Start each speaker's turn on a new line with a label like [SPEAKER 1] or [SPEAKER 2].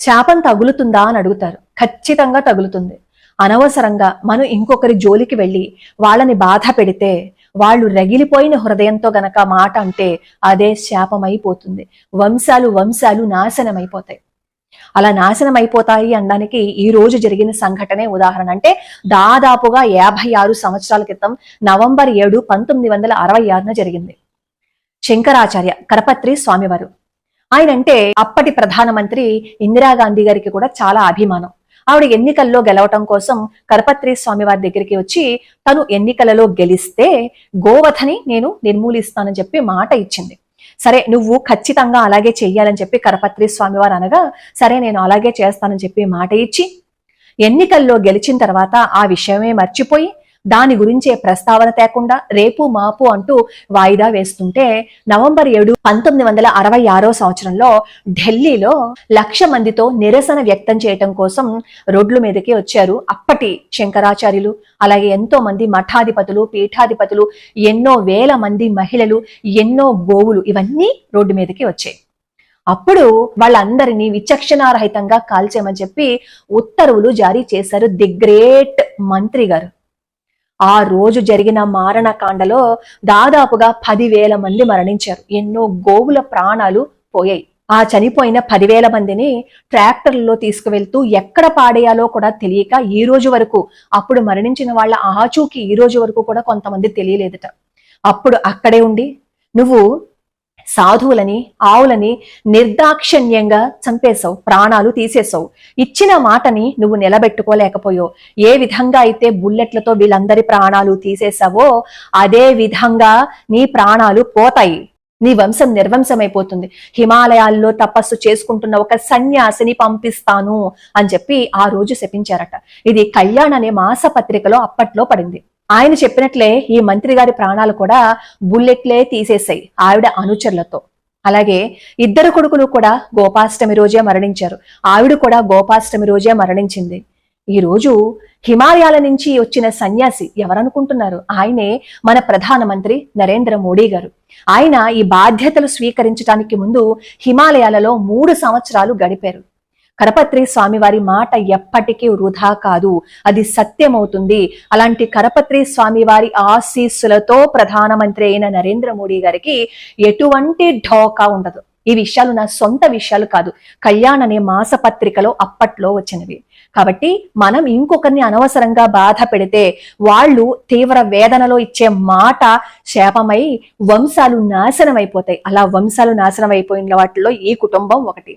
[SPEAKER 1] శాపం తగులుతుందా అని అడుగుతారు. ఖచ్చితంగా తగులుతుంది. అనవసరంగా మనం ఇంకొకరి జోలికి వెళ్ళి వాళ్ళని బాధ పెడితే వాళ్ళు రగిలిపోయిన హృదయంతో గనక మాట అంటే అదే శాపమైపోతుంది. వంశాలు వంశాలు నాశనమైపోతాయి. అలా నాశనం అయిపోతాయి అనడానికి ఈ రోజు జరిగిన సంఘటనే ఉదాహరణ. అంటే దాదాపుగా యాభై ఆరు సంవత్సరాల క్రితం నవంబర్ ఏడు పంతొమ్మిది వందల అరవై ఆరున జరిగింది. శంకరాచార్య కరపత్రి స్వామివారు ఆయన అంటే అప్పటి ప్రధానమంత్రి ఇందిరాగాంధీ గారికి కూడా చాలా అభిమానం. ఆవిడ ఎన్నికల్లో గెలవటం కోసం కరపత్రి స్వామి వారి దగ్గరికి వచ్చి తను ఎన్నికలలో గెలిస్తే గోవధని నేను నిర్మూలిస్తానని చెప్పి మాట ఇచ్చింది. సరే నువ్వు ఖచ్చితంగా అలాగే చెయ్యాలని చెప్పి కరపత్రి స్వామివారు అనగా సరే నేను అలాగే చేస్తానని చెప్పి మాట ఇచ్చి ఎన్నికల్లో గెలిచిన తర్వాత ఆ విషయమే మర్చిపోయి దాని గురించే ప్రస్తావన తేకుండా రేపు మాపు అంటూ వాయిదా వేస్తుంటే నవంబర్ ఏడు పంతొమ్మిది వందల అరవై ఆరో సంవత్సరంలో ఢిల్లీలో లక్ష మందితో నిరసన వ్యక్తం చేయటం కోసం రోడ్ల మీదకి వచ్చారు అప్పటి శంకరాచార్యులు. అలాగే ఎంతో మంది మఠాధిపతులు పీఠాధిపతులు ఎన్నో వేల మంది మహిళలు ఎన్నో గోవులు ఇవన్నీ రోడ్డు మీదకి వచ్చాయి. అప్పుడు వాళ్ళందరినీ విచక్షణారహితంగా కాల్చేయమని చెప్పి ఉత్తర్వులు జారీ చేశారు ది గ్రేట్ మంత్రి గారు. ఆ రోజు జరిగిన మారణకాండలో దాదాపుగా పదివేల మంది మరణించారు. ఎన్నో గోవుల ప్రాణాలు పోయాయి. ఆ చనిపోయిన పదివేల మందిని ట్రాక్టర్లలో తీసుకువెళ్తూ ఎక్కడ పాడేయాలో కూడా తెలియక ఈ రోజు వరకు అప్పుడు మరణించిన వాళ్ళ ఆచూకి ఈ రోజు వరకు కూడా కొంతమంది తెలియలేదట. అప్పుడు అక్కడే ఉండి నువ్వు సాధువులని ఆవులని నిర్దాక్షిణ్యంగా చంపేశావు ప్రాణాలు తీసేశావు. ఇచ్చిన మాటని నువ్వు నిలబెట్టుకోలేకపోయావు. ఏ విధంగా అయితే బుల్లెట్లతో వీళ్ళందరి ప్రాణాలు తీసేశావో అదే విధంగా నీ ప్రాణాలు పోతాయి. నీ వంశం నిర్వంశమైపోతుంది. హిమాలయాల్లో తపస్సు చేసుకుంటున్న ఒక సన్యాసిని పంపిస్తాను అని చెప్పి ఆ రోజు శపించారట. ఇది కళ్యాణ్ అనే మాసపత్రికలో అప్పట్లో పడింది. ఆయన చెప్పినట్లే ఈ మంత్రి గారి ప్రాణాలు కూడా బుల్లెట్లే తీసేసాయి ఆవిడ అనుచరులతో. అలాగే ఇద్దరు కొడుకులు కూడా గోపాష్టమి రోజే మరణించారు. ఆవిడ కూడా గోపాష్టమి రోజే మరణించింది. ఈ రోజు హిమాలయాల నుంచి వచ్చిన సన్యాసి ఎవరనుకుంటున్నారు? ఆయనే మన ప్రధానమంత్రి నరేంద్ర మోడీ గారు. ఆయన ఈ బాధ్యతలు స్వీకరించడానికి ముందు హిమాలయాలలో మూడు సంవత్సరాలు గడిపారు. కరపత్రి స్వామివారి మాట ఎప్పటికీ వృధా కాదు. అది సత్యమవుతుంది. అలాంటి కరపత్రి స్వామివారి ఆశీస్సులతో ప్రధానమంత్రి అయిన నరేంద్ర మోడీ గారికి ఎటువంటి ఢోకా ఉండదు. ఈ విషయాలు నా సొంత విషయాలు కాదు. కళ్యాణ్ అనే మాసపత్రికలో అప్పట్లో వచ్చినవి. కాబట్టి మనం ఇంకొకరిని అనవసరంగా బాధ పెడితే వాళ్ళు తీవ్ర వేదనలో ఇచ్చే మాట శాపమై వంశాలు నాశనం అయిపోతాయి అలా వంశాలు నాశనం అయిపోయిన వాటిలో ఈ కుటుంబం ఒకటి.